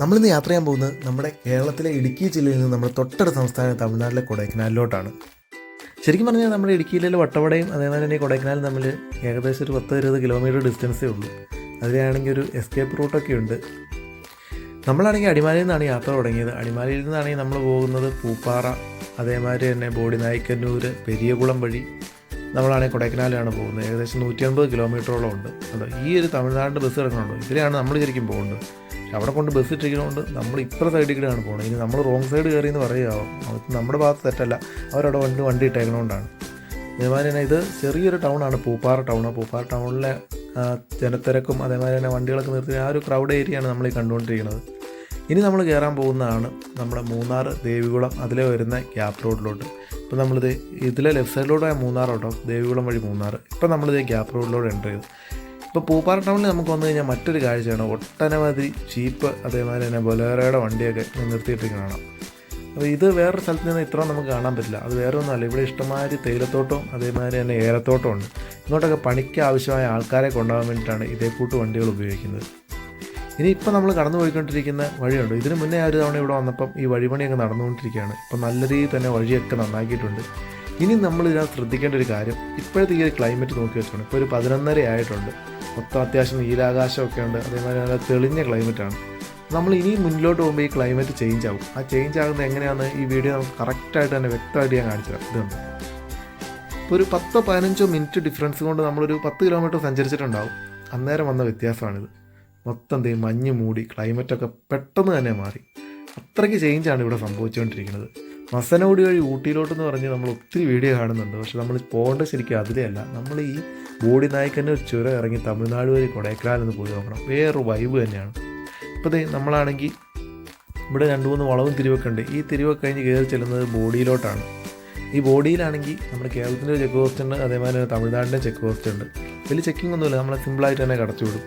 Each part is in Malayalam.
നമ്മളിന്ന് യാത്ര ചെയ്യാൻ പോകുന്നത് നമ്മുടെ കേരളത്തിലെ ഇടുക്കി ജില്ലയിൽ നിന്ന് നമ്മുടെ തൊട്ടടുത്ത സംസ്ഥാനം തമിഴ്നാട്ടിലെ കൊടൈക്കനാലിലോട്ടാണ്. ശരിക്കും പറഞ്ഞാൽ നമ്മുടെ ഇടുക്കിയിലെ വട്ടവടയും അതേമാതിരി തന്നെ കൊടൈക്കനാലും തമ്മിൽ ഏകദേശം ഒരു പത്ത് ഇരുപത് കിലോമീറ്റർ ഡിസ്റ്റൻസേ ഉള്ളൂ. അതിലാണെങ്കിൽ ഒരു എസ്കേപ്പ് റൂട്ടൊക്കെ ഉണ്ട്. നമ്മളാണെങ്കിൽ അടിമാലിയിൽ നിന്നാണ് യാത്ര തുടങ്ങിയത്. അടിമാലിയിൽ നിന്നാണെങ്കിൽ നമ്മൾ പോകുന്നത് പൂപ്പാറ അതേമാതിരി തന്നെ ബോഡി നായിക്കന്നൂർ പെരിയകുളം വഴി നമ്മളാണെങ്കിൽ കൊടൈക്കനാലാണ് പോകുന്നത്. ഏകദേശം നൂറ്റി അൻപത് കിലോമീറ്ററോളം ഉണ്ട്. അതോ ഈ ഒരു തമിഴ്നാടിന്റെ ബസ് ഇറങ്ങുന്നുണ്ടോ ഇതിലാണ് നമ്മൾ ശരിക്കും പോകുന്നത്. അവിടെ കൊണ്ട് ബസ് ഇട്ടിരിക്കുന്നതുകൊണ്ട് നമ്മൾ ഇപ്പുറ സൈഡിൽ കൂടെയാണ് പോകുന്നത് ഇനി നമ്മൾ റോങ് സൈഡ് കയറി എന്ന് പറയുകയാവും അത് നമ്മുടെ ഭാഗത്ത് തെറ്റല്ല. അവരവിടെ വണ്ടി വണ്ടി ഇട്ടേക്കണോണ്ടാണ് അതേമാതിരി തന്നെ ഇത് ചെറിയൊരു ടൗണാണ് പൂപ്പാറ ടൗൺ പൂപ്പാറ ടൗണിലെ ജനത്തിരക്കും അതേമാതിരി തന്നെ വണ്ടികളൊക്കെ നിർത്തി ആ ഒരു ക്രൗഡ് ഏരിയയാണ് നമ്മൾ ഈ കണ്ടുകൊണ്ടിരിക്കുന്നത്. ഇനി നമ്മൾ കയറാൻ പോകുന്നതാണ് നമ്മുടെ മൂന്നാർ ദേവികുളം അതിലെ വരുന്ന ഗ്യാപ്പ് റോഡിലോട്ട് ഇപ്പോൾ നമ്മളിത് ഇതിലെ ലെഫ്റ്റ് സൈഡിലൂടെ മൂന്നാർ കേട്ടോ ദേവികുളം വഴി മൂന്നാർ. ഇപ്പോൾ നമ്മളിത് ഗ്യാപ് റോഡിലൂടെ എന്റർ ചെയ്തു. ഇപ്പോൾ പൂപ്പാറ ടൗണിൽ നമുക്ക് വന്നു കഴിഞ്ഞാൽ മറ്റൊരു കാഴ്ചയാണ്. ഒട്ടനവധി ചീപ്പ് അതേമാതിരി തന്നെ ബൊലേറോയുടെ വണ്ടിയൊക്കെ നിർത്തിയിട്ടിരിക്കുന്നതാണ് അപ്പോൾ ഇത് വേറൊരു സ്ഥലത്ത് നിന്ന് ഇത്ര നമുക്ക് കാണാൻ പറ്റില്ല. അത് വേറെ ഒന്നുമല്ല ഇവിടെ ഇഷ്ടമാതിരി തേയിലത്തോട്ടവും അതേമാതിരി തന്നെ ഏലത്തോട്ടവും ഉണ്ട്. ഇങ്ങോട്ടൊക്കെ പണിക്ക് ആവശ്യമായ ആൾക്കാരെ കൊണ്ടുപോകാൻ വേണ്ടിയിട്ടാണ് ഇതേ കൂട്ട് വണ്ടികൾ ഉപയോഗിക്കുന്നത്. ഇനി ഇപ്പം നമ്മൾ കടന്നു പോയിക്കൊണ്ടിരിക്കുന്ന വഴിയുണ്ട്. ഇതിന് മുന്നേ ഒരു തവണ ഇവിടെ വന്നപ്പം ഈ വഴിപണിയൊക്കെ നടന്നുകൊണ്ടിരിക്കുകയാണ്. ഇപ്പം നല്ല രീതിയിൽ തന്നെ വഴിയൊക്കെ നന്നാക്കിയിട്ടുണ്ട്. ഇനി നമ്മൾ ഇതിനകത്ത് ശ്രദ്ധിക്കേണ്ട ഒരു കാര്യം ഇപ്പോഴത്തെ ഈ ഒരു ക്ലൈമറ്റ് നോക്കി വെച്ചോണം. ഇപ്പോൾ ഒരു പതിനൊന്നര ആയിട്ടുണ്ട്. മൊത്തം അത്യാവശ്യം നീലാകാശമൊക്കെ ഉണ്ട് അതേമാതിരി നല്ല തെളിഞ്ഞ ആണ്. നമ്മൾ ഇനി മുന്നിലോട്ട് പോകുമ്പോൾ ഈ ക്ലൈമറ്റ് ചേഞ്ച് ആകും ആ ചേഞ്ച് ആകുന്നത് എങ്ങനെയാണെന്ന് ഈ വീഡിയോ നമുക്ക് കറക്റ്റായിട്ട് തന്നെ വ്യക്തമായിട്ട് ഞാൻ കാണിച്ചു ഇതുണ്ട്. ഇപ്പോൾ ഒരു പത്തോ പതിനഞ്ചോ മിനിറ്റ് ഡിഫറൻസ് കൊണ്ട് നമ്മളൊരു പത്ത് കിലോമീറ്റർ സഞ്ചരിച്ചിട്ടുണ്ടാവും. അന്നേരം വന്ന വ്യത്യാസമാണിത്. മൊത്തം ദേ മഞ്ഞ് മൂടി ക്ലൈമറ്റൊക്കെ പെട്ടെന്ന് തന്നെ മാറി. അത്രയ്ക്ക് ചേഞ്ചാണ് ഇവിടെ സംഭവിച്ചുകൊണ്ടിരിക്കുന്നത്. മസനോടി വഴി ഊട്ടിയിലോട്ടെന്ന് പറഞ്ഞ് നമ്മൾ ഒത്തിരി വീഡിയോ കാണുന്നുണ്ട്. പക്ഷെ നമ്മൾ പോകേണ്ട ശരിക്കും അതിലെയല്ല നമ്മൾ ഈ ബോഡി നായ്ക്കന്നെ ചുരം ഇറങ്ങി തമിഴ്നാട് വരെ കൊടൈക്കനാലൊന്ന് പോയി നോക്കണം. വേറൊരു വൈബ് തന്നെയാണ്. ഇപ്പോൾ നമ്മളാണെങ്കിൽ ഇവിടെ രണ്ട് മൂന്ന് വളവും തിരിവൊക്കെ ഉണ്ട്. ഈ തിരിവൊക്കെ കഴിഞ്ഞ് കയറി ചെല്ലുന്നത് ബോഡിയിലോട്ടാണ്. ഈ ബോഡിയിലാണെങ്കിൽ നമ്മുടെ കേരളത്തിന്റെ ചെക്ക് പോസ്റ്റ് ഉണ്ട് അതേമാതിരി തന്നെ തമിഴ്നാടിന്റെ ചെക്ക് പോസ്റ്റ് ഉണ്ട്. വലിയ ചെക്കിംഗ് ഒന്നുമില്ല നമ്മളെ സിമ്പിളായിട്ട് തന്നെ കടച്ചു വിടും.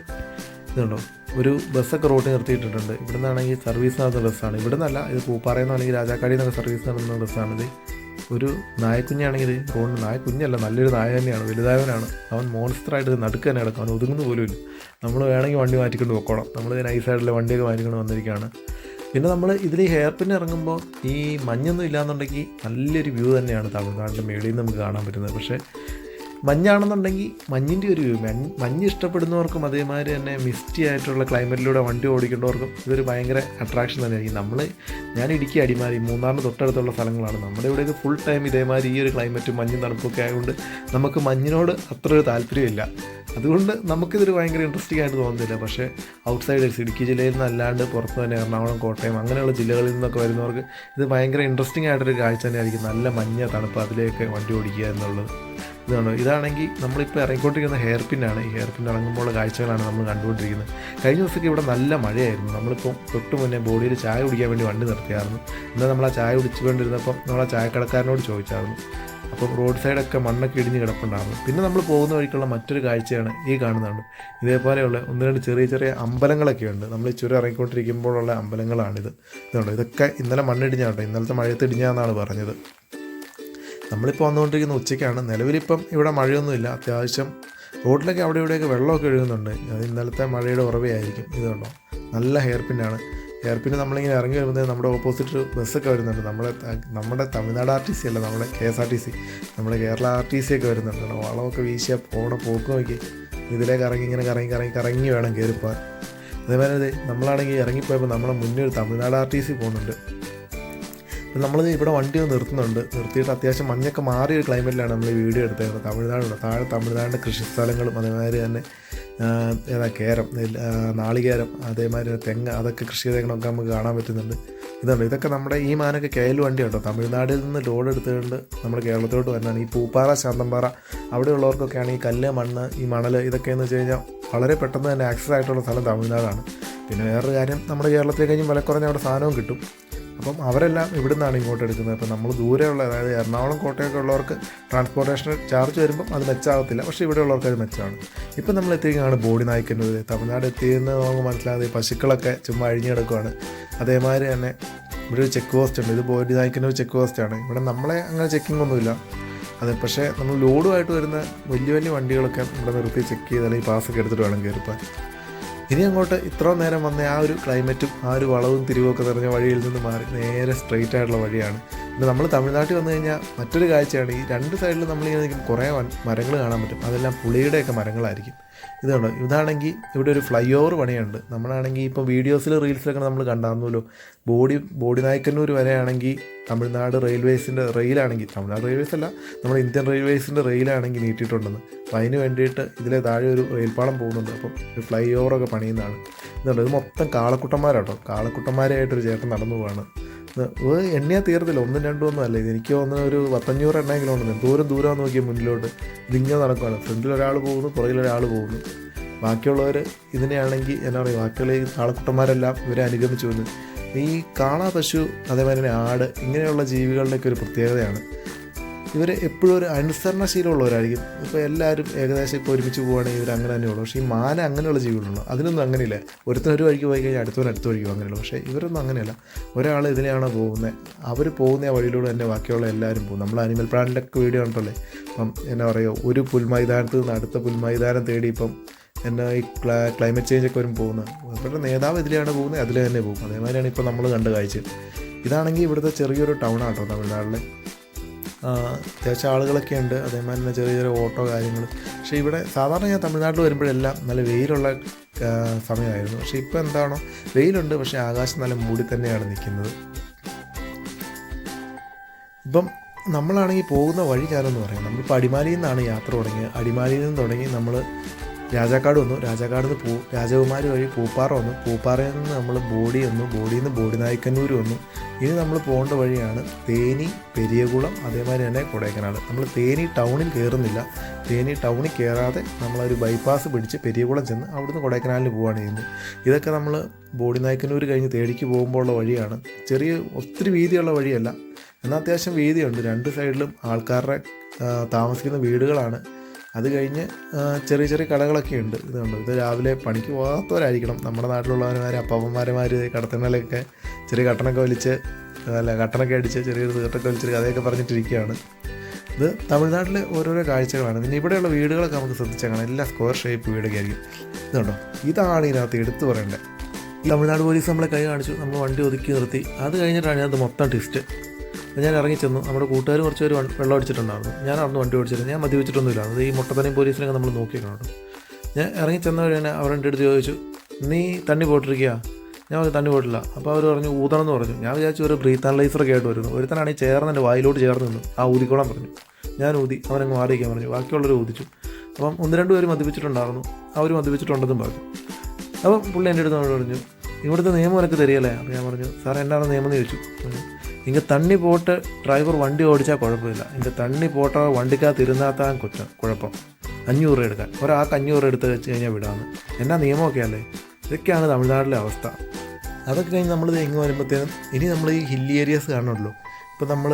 ഇതുണ്ടോ ഒരു ബസ്സൊക്കെ റോട്ടിൽ നിർത്തിയിട്ടിട്ടുണ്ട്. ഇവിടെ നിന്നാണെങ്കിൽ സർവീസ് നടത്തുന്ന ബസ്സാണ് ഇവിടെ നിന്നല്ല ഇത് പൂപ്പാറയിൽ നിന്നാണെങ്കിൽ രാജാക്കാടിയിൽ സർവീസ് നടത്തുന്ന ബസ്സാണിത് ഒരു നായക്കുഞ്ഞാണെങ്കിൽ റോഡിൽ നായക്കുഞ്ഞല്ല നല്ലൊരു നായ തന്നെയാണ് വലുതായവനാണ്. അവൻ മോൺസ്റ്ററായിട്ട് നടുക്ക് തന്നെ കിടക്കും അവൻ ഒതുങ്ങുന്ന പോലും ഇല്ല. നമ്മൾ വേണമെങ്കിൽ വണ്ടി മാറ്റിക്കൊണ്ട് പോക്കോണം നമ്മൾ നൈസായിട്ടുള്ള വണ്ടിയൊക്കെ മാറ്റിക്കൊണ്ട് വന്നിരിക്കുകയാണ്. പിന്നെ നമ്മൾ ഇതിൽ ഹെയർ പിൻ ഇറങ്ങുമ്പോൾ ഈ മഞ്ഞൊന്നും ഇല്ലാന്നുണ്ടെങ്കിൽ നല്ലൊരു വ്യൂ തന്നെയാണ് തമിഴ്നാടിന്റെ മേളിൽ നിന്ന് നമുക്ക് കാണാൻ പറ്റുന്നത്. പക്ഷേ മഞ്ഞാണെന്നുണ്ടെങ്കിൽ മഞ്ഞിന്റെ ഒരു വ്യൂ മഞ്ഞ് ഇഷ്ടപ്പെടുന്നവർക്കും അതേമാതിരി തന്നെ മിസ്റ്റി ആയിട്ടുള്ള ക്ലൈമറ്റിലൂടെ വണ്ടി ഓടിക്കേണ്ടവർക്കും ഇതൊരു ഭയങ്കര അട്രാക്ഷൻ തന്നെയായിരിക്കും. നമ്മൾ ഞാൻ ഇടുക്കി അടിമാലി മൂന്നാറിന് തൊട്ടടുത്തുള്ള സ്ഥലങ്ങളാണ്. നമ്മുടെ ഇവിടെയൊക്കെ ഫുൾ ടൈം ഇതേമാതിരി ഈ ഒരു ക്ലൈമറ്റും മഞ്ഞും തണുപ്പൊക്കെ ആയതുകൊണ്ട് നമുക്ക് മഞ്ഞിനോട് അത്ര ഒരു താല്പര്യമില്ല. അതുകൊണ്ട് നമുക്കിതൊരു ഭയങ്കര ഇൻട്രസ്റ്റിംഗ് ആയിട്ട് തോന്നുന്നില്ല. പക്ഷേ ഔട്ട്സൈഡേഴ്സ് ഇടുക്കി ജില്ലയിൽ നിന്ന് അല്ലാണ്ട് പുറത്ത് തന്നെ എറണാകുളം കോട്ടയം അങ്ങനെയുള്ള ജില്ലകളിൽ നിന്നൊക്കെ വരുന്നവർക്ക് ഇത് ഭയങ്കര ഇൻട്രസ്റ്റിംഗ് ആയിട്ടൊരു കാഴ്ച തന്നെയായിരിക്കും. നല്ല മഞ്ഞ തണുപ്പ് അതിലേക്ക് വണ്ടി ഓടിക്കുക എന്നുള്ളത്. ഇതാണ്. ഇതാണെങ്കിൽ നമ്മളിപ്പോൾ ഇറങ്ങിക്കൊണ്ടിരിക്കുന്ന ഹെയർ പിന്നാണ് ഈ ഹെയർ പിൻ ഇറങ്ങുമ്പോഴുള്ള കാഴ്ചകളാണ് നമ്മൾ കണ്ടുകൊണ്ടിരിക്കുന്നത്. കഴിഞ്ഞ ദിവസമൊക്കെ ഇവിടെ നല്ല മഴയായിരുന്നു. നമ്മളിപ്പോൾ തൊട്ട് മുന്നേ ബോഡിയിൽ ചായ കുടിക്കാൻ വേണ്ടി വണ്ടി നിർത്തിയായിരുന്നു. എന്നാൽ നമ്മൾ ആ ചായ കുടിച്ചുകൊണ്ടിരുന്നപ്പം നമ്മൾ ആ ചായക്കടക്കാരനോട് ചോദിച്ചായിരുന്നു. അപ്പം റോഡ് സൈഡൊക്കെ മണ്ണൊക്കെ ഇടിഞ്ഞ് കിടപ്പുണ്ടായിരുന്നു. പിന്നെ നമ്മൾ പോകുന്ന വഴിക്കുള്ള മറ്റൊരു കാഴ്ചയാണ് ഈ കാണുന്നുണ്ട് ഇതേപോലെയുള്ള ഒന്ന് രണ്ട് ചെറിയ ചെറിയ അമ്പലങ്ങളൊക്കെ ഉണ്ട്. നമ്മൾ ഈ ചുരം ഇറങ്ങിക്കൊണ്ടിരിക്കുമ്പോഴുള്ള അമ്പലങ്ങളാണിത്. ഇതുണ്ട്. ഇതൊക്കെ ഇന്നലെ മണ്ണിടിഞ്ഞാട്ടോ. ഇന്നലത്തെ മഴയത്ത് ഇടിഞ്ഞാന്നാണ് പറഞ്ഞത്. നമ്മളിപ്പോൾ വന്നുകൊണ്ടിരിക്കുന്ന ഉച്ചയ്ക്കാണ്. നിലവിലിപ്പം ഇവിടെ മഴയൊന്നുമില്ല. അത്യാവശ്യം റോഡിലൊക്കെ അവിടെ ഇവിടെയൊക്കെ വെള്ളമൊക്കെ ഒഴുകുന്നുണ്ട്. അത് ഇന്നലത്തെ മഴയുടെ ഉറവയായിരിക്കും. ഇത് കണ്ടോ? നല്ല ഹെയർ പിന്നാണ് ഹെയർ പിന്നെ നമ്മളിങ്ങനെ ഇറങ്ങി വരുമ്പോൾ നമ്മുടെ ഓപ്പോസിറ്റ് ബസ്സൊക്കെ വരുന്നുണ്ട്. നമ്മുടെ നമ്മുടെ തമിഴ്നാട് ആർ ടി സി അല്ല നമ്മുടെ K S R T C നമ്മുടെ കേരള ആർ ടി സി ഒക്കെ വരുന്നുണ്ട്. വളമൊക്കെ വീശിയാൽ പോണ പോക്ക് നോക്കി. ഇതിലേക്ക് ഇറങ്ങി ഇങ്ങനെ കറങ്ങി കറങ്ങി കറങ്ങി വേണം കയറിപ്പോകാൻ അതേപോലെ നമ്മളാണെങ്കിൽ ഇറങ്ങിപ്പോയപ്പോൾ നമ്മളെ മുന്നേ ഒരു തമിഴ്നാട് ആർ ടി സി പോകുന്നുണ്ട് നമ്മൾ ഇവിടെ വണ്ടി നിർത്തുന്നുണ്ട്. നിർത്തിയിട്ട് അത്യാവശ്യം മഞ്ഞൊക്കെ മാറിയ ഒരു ക്ലൈമറ്റിലാണ് നമ്മൾ ഈ വീഡിയോ എടുത്തത് തമിഴ്നാടുണ്ട്. താഴെ തമിഴ്നാടിന്റെ കൃഷി സ്ഥലങ്ങളും അതേമാതിരി തന്നെ ഏതാ കേരം നാളികേരം അതേമാതിരി തെങ്ങ് അതൊക്കെ കൃഷി ചെയ്തേക്കണമൊക്കെ നമുക്ക് കാണാൻ പറ്റുന്നുണ്ട്. ഇതുണ്ട്. ഇതൊക്കെ നമ്മുടെ ഈ മാനൊക്കെ കേൽ വണ്ടി കേട്ടോ തമിഴ്നാട്ടിൽ നിന്ന് ലോഡ് എടുത്തുകൊണ്ട് നമ്മുടെ കേരളത്തിലോട്ട് വരുന്നതാണ്. ഈ പൂപ്പാറ ശാന്തമ്പാറ അവിടെയുള്ളവർക്കൊക്കെയാണ് ഈ കല്ല് മണ്ണ് ഈ മണൽ ഇതൊക്കെ എന്ന് വെച്ച് കഴിഞ്ഞാൽ വളരെ പെട്ടെന്ന് തന്നെ ആക്സസ് ആയിട്ടുള്ള സ്ഥലം തമിഴ്നാടാണ്. പിന്നെ വേറൊരു കാര്യം നമ്മുടെ കേരളത്തിൽ കഴിഞ്ഞും വില കുറഞ്ഞ അവിടെ സാധനവും കിട്ടും. അപ്പം അവരെല്ലാം ഇവിടെ നിന്നാണ് ഇങ്ങോട്ട് എടുക്കുന്നത്. അപ്പം നമ്മൾ ദൂരെയുള്ള അതായത് എറണാകുളം കോട്ടയൊക്കെ ഉള്ളവർക്ക് ട്രാൻസ്പോർട്ടേഷൻ ചാർജ് വരുമ്പം അത് മെച്ചാകത്തില്ല പക്ഷേ ഇവിടെ ഉള്ളവർക്ക് അത് മെച്ചമാണ് ഇപ്പം നമ്മൾ എത്തിക്കുകയാണ് ബോഡി നായ്ക്കുന്നത് തമിഴ്നാട് എത്തിയെന്ന് നമുക്ക് മനസ്സിലാകാതെ പശുക്കളൊക്കെ ചുമ്മാ അഴിഞ്ഞു കിടക്കുവാണ്. അതേമാതിരി തന്നെ ഇവിടെ ഒരു ചെക്ക് പോസ്റ്റ് ഉണ്ട്. ഇത് ബോഡി നായ്ക്കുന്ന ഒരു ചെക്ക് പോസ്റ്റാണ് ഇവിടെ നമ്മളെ അങ്ങനെ ചെക്കിംഗ് ഒന്നുമില്ല. അത് പക്ഷേ നമ്മൾ ലോഡുമായിട്ട് വരുന്ന വലിയ വലിയ വണ്ടികളൊക്കെ ഇവിടെ നിർത്തി ചെക്ക് ചെയ്ത് അല്ലെങ്കിൽ പാസ്സൊക്കെ എടുത്തിട്ട് വേണം കയറിപ്പാൻ. ഇനി അങ്ങോട്ട് ഇത്ര നേരം വന്ന ആ ഒരു ക്ലൈമറ്റും ആ ഒരു വളവും തിരിവൊക്കെ നിറഞ്ഞ വഴിയിൽ നിന്ന് മാറി. നേരെ സ്ട്രെയിറ്റ് ആയിട്ടുള്ള വഴിയാണ്. പിന്നെ നമ്മൾ തമിഴ്നാട്ടിൽ വന്നു കഴിഞ്ഞാൽ മറ്റൊരു കാഴ്ചയാണ് ഈ രണ്ട് സൈഡിലും നമ്മളിങ്ങനെ നിൽക്കുന്ന കുറേ മരങ്ങൾ കാണാൻ പറ്റും. അതെല്ലാം പുളിയുടെയൊക്കെ മരങ്ങളായിരിക്കും. ഇതാണ് ഇതാണെങ്കിൽ ഇവിടെ ഒരു ഫ്ലൈ ഓവർ പണിയുണ്ട്. നമ്മളാണെങ്കിൽ ഇപ്പോൾ വീഡിയോസിൽ റീൽസിലൊക്കെ നമ്മൾ കണ്ടായിരുന്നല്ലോ ബോഡി ബോഡി നായ്ക്കന്നൂർ വരെയാണെങ്കിൽ തമിഴ്നാട് റെയിൽവേസിന്റെ റെയിലാണെങ്കിൽ തമിഴ്നാട് റെയിൽവേസ് അല്ല നമ്മുടെ ഇന്ത്യൻ റെയിൽവേസിന്റെ റെയിലാണെങ്കിൽ നീട്ടിയിട്ടുണ്ടെന്ന്. അപ്പോൾ അതിന് വേണ്ടിയിട്ട് ഇതിലെ താഴെ ഒരു റെയിൽപ്പാളം പോകുന്നുണ്ട്. അപ്പം ഒരു ഫ്ലൈ ഓവറൊക്കെ പണിയുന്നതാണ് ഇതുണ്ട് ഇത് മൊത്തം കാളക്കുട്ടന്മാരാട്ടോ. കാളക്കുട്ടന്മാരായിട്ടൊരു ചേട്ടൻ നടന്നു പോവാണ്. ഇത് തീർന്നില്ല ഒന്നും രണ്ടും ഒന്നും അല്ല. ഇത് എനിക്ക് തോന്നുന്ന ഒരു പത്തഞ്ഞൂറ് എണ്ണമെങ്കിലും ഉണ്ടെന്ന്. ദൂരം ദൂരം നോക്കിയാൽ മുന്നിലോട്ട്. ഇതിങ്ങനെ നടക്കുകയാണ് ഫ്രണ്ടിൽ ഒരാൾ പോകുന്നു പുറകിൽ ഒരാൾ പോകുന്നു. ബാക്കിയുള്ളവർ ഇതിനെയാണെങ്കിൽ എന്നാ പറയുക ബാക്കിയുള്ള ഈ താളക്കുട്ടന്മാരെല്ലാം ഇവരെ അനുഗമിച്ചു വന്ന്. ഈ കാള പശു അതേമാതിരി തന്നെ ആട് ഇങ്ങനെയുള്ള ജീവികളുടെയൊക്കെ ഒരു പ്രത്യേകതയാണ്. ഇവർ എപ്പോഴും ഒരു അനുസരണശീലമുള്ളവരായിരിക്കും. ഇപ്പോൾ എല്ലാവരും ഏകദേശം ഇപ്പോൾ ഒരുമിച്ച് പോവുകയാണെങ്കിൽ ഇവർ അങ്ങനെ തന്നെയുള്ളൂ പക്ഷേ ഈ മാന അങ്ങനെയുള്ള ജീവികളുള്ളൂ അതിനൊന്നും അങ്ങനെയില്ല. ഒരുത്തൻ ഒരു വഴിക്ക് പോയി കഴിഞ്ഞാൽ അടുത്തവൻ അടുത്ത വഴിക്ക് അങ്ങനെയുള്ളൂ. പക്ഷേ ഇവരൊന്നും അങ്ങനെയല്ല. ഒരാൾ ഇതിലെയാണോ പോകുന്നത് അവർ പോകുന്ന ആ വഴിയിലൂടെ തന്നെ ബാക്കിയുള്ള എല്ലാവരും പോകും. നമ്മൾ അനിമൽ പ്ലാനിലൊക്കെ വീഡിയോ ഉണ്ടല്ലേ അപ്പം എന്നാ പറയുക ഒരു പുൽമൈതാനത്ത് നിന്ന് അടുത്ത പുൽമൈതാനം തേടി ഇപ്പം എന്നാ ഈ ക്ലാ ക്ലൈമറ്റ് ചേഞ്ച് ഒക്കെ വരും പോകുന്നത് അവരുടെ നേതാവ് ഇതിലെയാണ് പോകുന്നത് അതിൽ തന്നെ പോകും. അതേമാതിരിയാണ് ഇപ്പോൾ നമ്മൾ കണ്ട കാഴ്ച. ഇതാണെങ്കിൽ ഇവിടുത്തെ ചെറിയൊരു ടൗൺ ആട്ടോ തമിഴ്നാട്ടിലെ. അത്യാവശ്യം ആളുകളൊക്കെ ഉണ്ട്. അതേമാതിരി തന്നെ ചെറിയ ചെറിയ ഓട്ടോ കാര്യങ്ങൾ പക്ഷേ ഇവിടെ സാധാരണ ഞാൻ തമിഴ്നാട്ടിൽ വരുമ്പോഴെല്ലാം നല്ല വെയിലുള്ള സമയമായിരുന്നു. പക്ഷേ ഇപ്പോൾ എന്താണോ വെയിലുണ്ട് പക്ഷേ ആകാശം നല്ല മൂടി തന്നെയാണ് നിൽക്കുന്നത്. ഇപ്പം നമ്മളാണെങ്കിൽ പോകുന്ന വഴി ഞാനെന്ന് പറയാം. നമ്മളിപ്പോൾ അടിമാലിയിൽ നിന്നാണ് യാത്ര തുടങ്ങിയത്. അടിമാലിയിൽ നിന്ന് തുടങ്ങി നമ്മൾ രാജാക്കാട് വന്നു. രാജാക്കാട് നിന്ന് പൂ രാജകുമാരി വഴി പൂപ്പാറ വന്നു. പൂപ്പാറയിൽ നിന്ന് നമ്മൾ ബോഡി വന്നു. ബോഡിയിൽ നിന്ന് ബോഡി നായ്ക്കന്നൂർ വന്നു. ഇനി നമ്മൾ പോകേണ്ട വഴിയാണ് തേനി പെരിയകുളം അതേമാതിരി തന്നെ കൊടൈക്കനാട് നമ്മൾ തേനി ടൗണിൽ കയറുന്നില്ല തേനി ടൗണിൽ കയറാതെ നമ്മളൊരു ബൈപ്പാസ് പിടിച്ച് പെരിയകുളം ചെന്ന് അവിടുന്ന് കൊടൈക്കനാലിൽ പോവുകയാണ് ചെയ്യുന്നത്. ഇതൊക്കെ നമ്മൾ ബോഡി നായ്ക്കന്നൂർ കഴിഞ്ഞ് തേടിക്ക് പോകുമ്പോഴുള്ള വഴിയാണ്. ചെറിയ ഒത്തിരി വീതിയുള്ള വഴിയല്ല. എന്നാൽ അത്യാവശ്യം വീതിയുണ്ട്. രണ്ട് സൈഡിലും ആൾക്കാരുടെ താമസിക്കുന്ന വീടുകളാണ്. അത് കഴിഞ്ഞ് ചെറിയ ചെറിയ കടകളൊക്കെ ഉണ്ട്. ഇതുണ്ട് ഇത് രാവിലെ പണിക്ക് പോകാത്തവരായിരിക്കണം. നമ്മുടെ നാട്ടിലുള്ളവന്മാർ അപ്പാപ്പന്മാരുമാർ കടത്തണലൊക്കെ ചെറിയ കട്ടണൊക്കെ വലിച്ച് അല്ല കട്ടണൊക്കെ അടിച്ച് ചെറിയൊരു തീർട്ടൊക്കെ വലിച്ച് കഥയൊക്കെ പറഞ്ഞിട്ടിരിക്കുകയാണ്. ഇത് തമിഴ്നാട്ടിലെ ഓരോരോ കാഴ്ചകളാണ്. പിന്നെ ഇവിടെയുള്ള വീടുകളൊക്കെ നമുക്ക് ശ്രദ്ധിച്ചാൽ കാണാം. എല്ലാ സ്ക്വയർ ഷേപ്പ് വീടൊക്കെ ആയിരിക്കും. ഇതുണ്ടോ ഇതാണ് ഇതിനകത്ത് എടുത്തു പറയേണ്ടത്. തമിഴ്നാട് പോലീസ് നമ്മളെ കൈ കാണിച്ചു. നമ്മൾ വണ്ടി ഒതുക്കി നിർത്തി. അത് കഴിഞ്ഞിട്ടാണ് ഇതിനകത്ത് മൊത്തം ട്വിസ്റ്റ് അപ്പോൾ ഞാൻ ഇറങ്ങി ചെന്നു. നമ്മുടെ കൂട്ടുകാർ കുറച്ച് പേര് വെള്ളം അടിച്ചിട്ടുണ്ടായിരുന്നു. ഞാൻ അവിടുന്ന് വണ്ടി ഓടിച്ചിരുന്നു ഞാൻ മദ്യപിച്ചിട്ടൊന്നുമില്ല. അത് ഈ മുട്ടപ്പനയും പോലീസിനൊക്കെ നമ്മൾ നോക്കിക്കണം കേട്ടോ ഞാൻ ഇറങ്ങി വഴി തന്നെ അവരുടെ അടുത്ത് ചോദിച്ചു നീ തണ്ണി പോയിട്ടിരിക്കുക ഞാൻ പറഞ്ഞു തണ്ണി പോയിട്ടില്ല അപ്പോൾ അവർ പറഞ്ഞു ഊതണം എന്ന് പറഞ്ഞു. ഞാൻ വിചാരിച്ചു ഒരു ബ്രീത്ത് അനലൈസറൊക്കെ ആയിട്ട് വരുന്നു. ഒരുത്തനാണെങ്കിൽ ചേർന്ന് എന്റെ വായിലോട്ട് ചേർന്ന് നിന്നു ആ ഊതിക്കോളാൻ പറഞ്ഞു. ഞാൻ ഊതി അവനങ്ങ് മാറിയിരിക്കാൻ പറഞ്ഞു. ബാക്കിയുള്ളവർ ഊതിച്ചു. അപ്പം ഒന്ന് രണ്ട് പേര് മദ്യപിച്ചിട്ടുണ്ടായിരുന്നു. അവർ മദ്യപിച്ചിട്ടുണ്ടെന്നും പറഞ്ഞു. അപ്പം പുള്ളി എന്റെ അടുത്ത് പറഞ്ഞു ഇവിടുത്തെ നിയമം എനിക്ക് തരികയല്ലേ? അപ്പോൾ ഞാൻ പറഞ്ഞു സാർ എന്നാണ് നിയമം എന്ന് ചോദിച്ചു? ഇങ്ങ തണ്ണി പോട്ട് ഡ്രൈവർ വണ്ടി ഓടിച്ചാൽ കുഴപ്പമില്ല. ഇങ്ങ തണ്ണി പോട്ട വണ്ടിക്കകത്ത് ഇരുന്നാത്താൻ കുറ്റം കുഴപ്പം. അഞ്ഞൂറ് രൂപ എടുക്കാൻ. ഒരാൾക്ക് അഞ്ഞൂറ് രൂപ എടുത്ത് വെച്ച് കഴിഞ്ഞാൽ വിടാമെന്ന് എന്നാ നിയമമൊക്കെ അല്ലേ ഇതൊക്കെയാണ് തമിഴ്നാട്ടിലെ അവസ്ഥ. അതൊക്കെ കഴിഞ്ഞ് നമ്മൾ എങ്ങ് വരുമ്പോഴത്തേനും ഇനി നമ്മൾ ഈ ഹില്ലി ഏരിയാസ് കാണുള്ളൂ ഇപ്പോൾ നമ്മൾ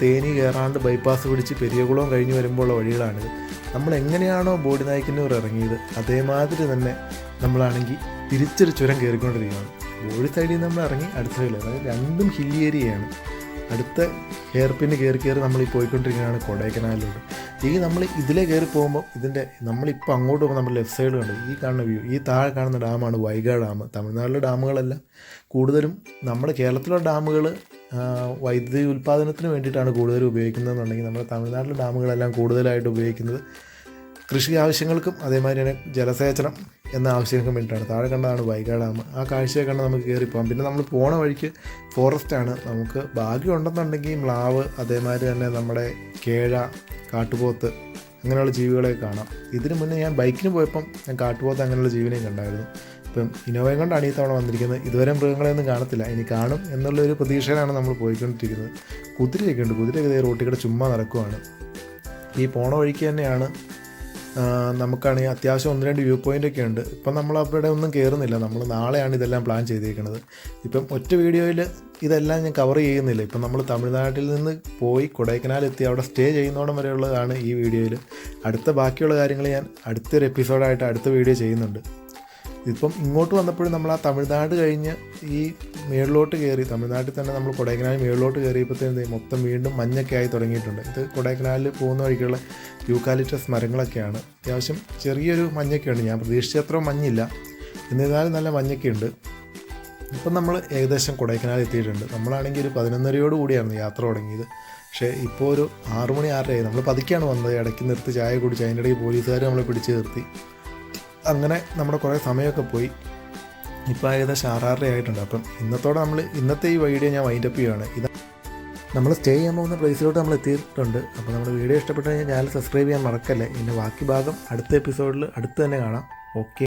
തേനി കയറാണ്ട് ബൈപ്പാസ് പിടിച്ച് പെരിയകുളം കഴിഞ്ഞ് വരുമ്പോഴുള്ള വഴികളാണിത്. നമ്മൾ എങ്ങനെയാണോ ബോഡി നായ്ക്കുന്നവർ ഇറങ്ങിയത് അതേമാതിരി തന്നെ നമ്മളാണെങ്കിൽ തിരിച്ചൊരു ചുരം കയറിക്കൊണ്ടിരിക്കുകയാണ് ബോഡി സൈഡിൽ നിന്ന് നമ്മൾ ഇറങ്ങി അടുത്ത സൈഡിൽ അതായത് രണ്ടും ഹില്ലി ഏരിയയാണ് അടുത്ത ഹെയർ കയറി കയറി നമ്മൾ ഈ പോയിക്കൊണ്ടിരിക്കുകയാണ് കൊടൈക്കനാലിലൂടെ ഈ നമ്മൾ ഇതിലെ കയറി പോകുമ്പോൾ ഇതിന്റെ നമ്മളിപ്പോൾ അങ്ങോട്ട് പോകുമ്പോൾ നമ്മൾ ലെഫ്റ്റ് സൈഡ് കണ്ടു? ഈ കാണുന്ന വ്യൂ ഈ താഴെ കാണുന്ന ഡാമാണ് വൈഗ ഡാം തമിഴ്നാട്ടിലെ ഡാമുകളെല്ലാം കൂടുതലും നമ്മുടെ കേരളത്തിലുള്ള ഡാമുകൾ വൈദ്യുതി ഉൽപ്പാദനത്തിന് വേണ്ടിയിട്ടാണ് കൂടുതലും ഉപയോഗിക്കുന്നതെന്നുണ്ടെങ്കിൽ നമ്മുടെ തമിഴ്നാട്ടിലെ ഡാമുകളെല്ലാം കൂടുതലായിട്ട് ഉപയോഗിക്കുന്നത്. കൃഷി ആവശ്യങ്ങൾക്കും അതേമാതിരി തന്നെ ജലസേചനം. എന്ന ആവശ്യങ്ങൾക്ക് വേണ്ടിയിട്ടാണ്. താഴെ കണ്ടതാണ് വൈഗ ഡാം. ആ കാഴ്ചയെ കണ്ട് നമുക്ക് കയറി പോകാം. പിന്നെ നമ്മൾ പോണ വഴിക്ക് ഫോറസ്റ്റാണ് നമുക്ക് ഭാഗ്യം ഉണ്ടെന്നുണ്ടെങ്കിൽ മ്ലാവ് അതേമാതിരി തന്നെ നമ്മുടെ കേഴ കാട്ടുപോത്ത് അങ്ങനെയുള്ള ജീവികളെ കാണാം. ഇതിനു മുന്നേ ഞാൻ ബൈക്കിന് പോയപ്പം ഞാൻ കാട്ടുപോത്ത് അങ്ങനെയുള്ള ജീവനെയും കണ്ടായിരുന്നു. ഇപ്പം ഇനോവയും കൊണ്ടാണ് ഈ തവണ വന്നിരിക്കുന്നത്. ഇതുവരെ മൃഗങ്ങളെയൊന്നും കാണത്തില്ല. ഇനി കാണും എന്നുള്ളൊരു പ്രതീക്ഷയിലാണ് നമ്മൾ പോയിക്കൊണ്ടിരിക്കുന്നത്. കുതിരയൊക്കെ ഉണ്ട്. കുതിരയൊക്കെ റോട്ടിൽ കൂടെ ചുമ്മാ നടക്കുവാണ്. ഈ പോണ വഴിക്ക് തന്നെയാണ് നമുക്കാണെങ്കിൽ അത്യാവശ്യം ഒന്ന് രണ്ട് വ്യൂ പോയിന്റ് ഒക്കെ ഉണ്ട്. ഇപ്പം നമ്മൾ അവിടെ ഒന്നും കയറുന്നില്ല നമ്മൾ നാളെയാണ് ഇതെല്ലാം പ്ലാൻ ചെയ്തിരിക്കുന്നത് ഇപ്പം ഒറ്റ വീഡിയോയിൽ ഇതെല്ലാം ഞാൻ കവർ ചെയ്യുന്നില്ല. ഇപ്പം നമ്മൾ തമിഴ്നാട്ടിൽ നിന്ന് പോയി കൊടൈക്കനാൽ എത്തി അവിടെ സ്റ്റേ ചെയ്യുന്നോടം വരെയുള്ളതാണ് ഈ വീഡിയോയിൽ. അടുത്ത ബാക്കിയുള്ള കാര്യങ്ങൾ ഞാൻ അടുത്തൊരു എപ്പിസോഡായിട്ട് അടുത്ത വീഡിയോ ചെയ്യുന്നുണ്ട്. ഇപ്പം ഇങ്ങോട്ട് വന്നപ്പോഴും നമ്മൾ ആ തമിഴ്നാട് കഴിഞ്ഞ് ഈ മേളിലോട്ട് കയറി തമിഴ്നാട്ടിൽ തന്നെ നമ്മൾ കൊടൈക്കനാൽ മേളിലോട്ട് കയറിയപ്പോഴത്തേനും മൊത്തം വീണ്ടും മഞ്ഞൊക്കെ ആയി തുടങ്ങിയിട്ടുണ്ട്. ഇത് കൊടൈക്കനാലിൽ പോകുന്ന വഴിക്കുള്ള യൂക്കാലിറ്റസ് മരങ്ങളൊക്കെയാണ്. അത്യാവശ്യം ചെറിയൊരു മഞ്ഞൊക്കെയുണ്ട്. ഞാൻ പ്രതീക്ഷിച്ചത്ര മഞ്ഞില്ല. എന്നിരുന്നാലും നല്ല മഞ്ഞൊക്കെ ഉണ്ട് ഇപ്പം നമ്മൾ ഏകദേശം കൊടൈക്കനാൽ എത്തിയിട്ടുണ്ട്. നമ്മളാണെങ്കിൽ ഒരു പതിനൊന്നരയോട് കൂടിയായിരുന്നു യാത്ര തുടങ്ങിയത്. പക്ഷേ ഇപ്പോൾ ഒരു ആറു മണി ആറരയായി. നമ്മൾ പതുക്കെയാണ് വന്നത്. ഇടയ്ക്ക് നിർത്തി ചായ കുടിച്ച് അതിന്റെ ഇടയ്ക്ക് പോലീസുകാർ നമ്മളെ പിടിച്ച് നിർത്തി. അങ്ങനെ നമ്മുടെ കുറേ സമയമൊക്കെ പോയി. ഇപ്പോൾ ഏകദേശം ആറാറര ആയിട്ടുണ്ട്. അപ്പം ഇന്നത്തോടെ നമ്മൾ ഇന്നത്തെ ഈ വീഡിയോ ഞാൻ വൈൻഡപ്പ് ചെയ്യുകയാണ് ഇത് നമ്മൾ സ്റ്റേ ചെയ്യാൻ പോകുന്ന പ്ലേസിലോട്ട് നമ്മൾ എത്തിയിട്ടുണ്ട്. അപ്പോൾ നമ്മുടെ വീഡിയോ ഇഷ്ടപ്പെട്ടു കഴിഞ്ഞാൽ ചാനൽ സബ്സ്ക്രൈബ് ചെയ്യാൻ മറക്കല്ലേ. ഇതിന്റെ ബാക്കി ഭാഗം അടുത്ത എപ്പിസോഡിൽ അടുത്ത് തന്നെ കാണാം. ഓക്കെ